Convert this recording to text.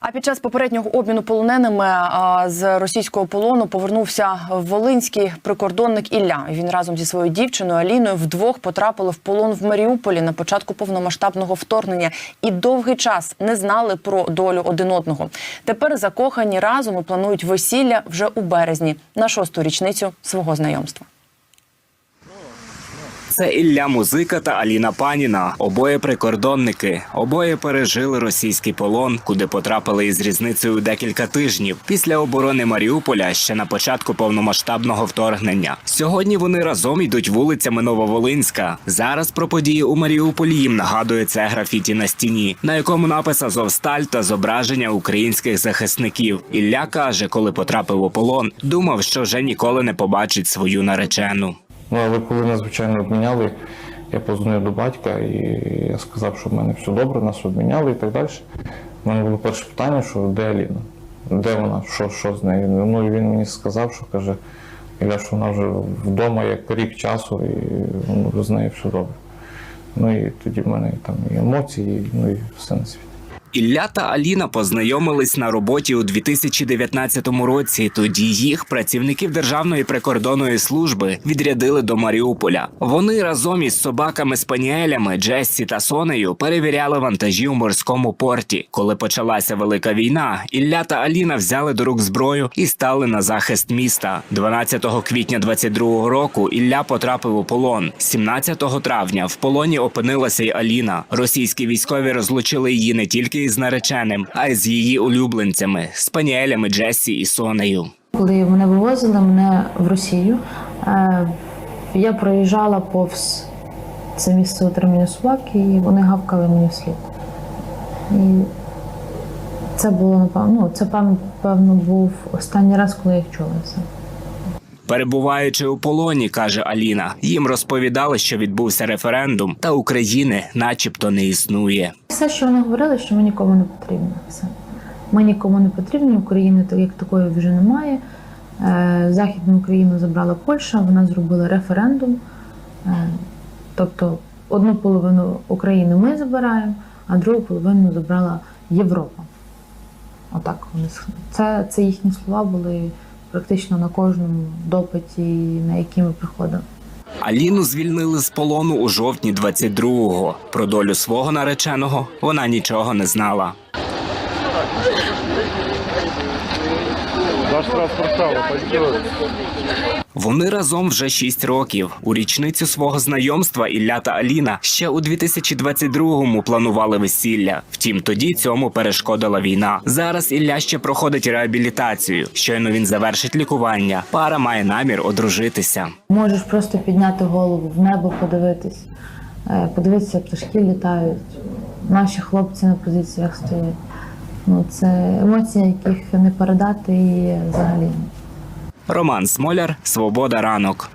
А під час попереднього обміну полоненими з російського полону повернувся волинський прикордонник Ілля. Він разом зі своєю дівчиною Аліною вдвох потрапили в полон в Маріуполі на початку повномасштабного вторгнення і довгий час не знали про долю один одного. Тепер закохані разом і планують весілля вже у березні на шосту річницю свого знайомства. Це Ілля Музика та Аліна Паніна. Обоє прикордонники. Обоє пережили російський полон, куди потрапили із різницею декілька тижнів після оборони Маріуполя ще на початку повномасштабного вторгнення. Сьогодні вони разом йдуть вулицями Нововолинська. Зараз про події у Маріуполі їм нагадує це графіті на стіні, на якому напис Азовсталь та зображення українських захисників. Ілля каже, коли потрапив у полон, думав, що вже ніколи не побачить свою наречену. Ну, але коли нас, звичайно, обміняли, я позвонив до батька і я сказав, що в мене все добре, нас обміняли і так далі. У мене було перше питання, що де Аліна? Де вона? Що, що з нею? Ну і він мені сказав, що каже, Ілля, що вона вже вдома як рік часу, і ну, з нею все добре. Ну і тоді в мене там і емоції, ну і все на світі. Ілля та Аліна познайомились на роботі у 2019 році. Тоді їх, працівників Державної прикордонної служби, відрядили до Маріуполя. Вони разом із собаками спаніелями Джессі та Сонею перевіряли вантажі у морському порті. Коли почалася велика війна, Ілля та Аліна взяли до рук зброю і стали на захист міста. 12 квітня 22 року Ілля потрапив у полон. 17 травня в полоні опинилася й Аліна. Російські військові розлучили її не тільки із нареченим, а й з її улюбленцями спаніелями Джессі і Сонею. Коли мене вивозили мене в Росію, е, я проїжджала повз це місце утримання собак, і вони гавкали мені вслід. І це було напевно, ну, це певно, певно був останній раз, коли я їх чула. Це. Перебуваючи у полоні, каже Аліна, їм розповідали, що відбувся референдум, та України, начебто, не існує. Все, що вони говорили, що ми нікому не потрібні. Все. Ми нікому не потрібні, України так як такої вже немає. Е, Західну Україну забрала Польща, вона зробила референдум. Е, Тобто одну половину України ми забираємо, а другу половину забрала Європа. Отак вони це, це їхні слова були практично на кожному допиті, на який ми приходили. Аліну звільнили з полону у жовтні 22-го. Про долю свого нареченого вона нічого не знала. Ваш транспорт пойдет. Вони разом вже шість років. У річницю свого знайомства Ілля та Аліна ще у 2022-му планували весілля. Втім, тоді цьому перешкодила війна. Зараз Ілля ще проходить реабілітацію. Щойно він завершить лікування. Пара має намір одружитися. Можеш просто підняти голову в небо, подивитись, е, подивитися, пташки літають. Наші хлопці на позиціях стоять. Ну, це емоції, яких не передати і взагалі. Роман Смоляр, Свобода ранок.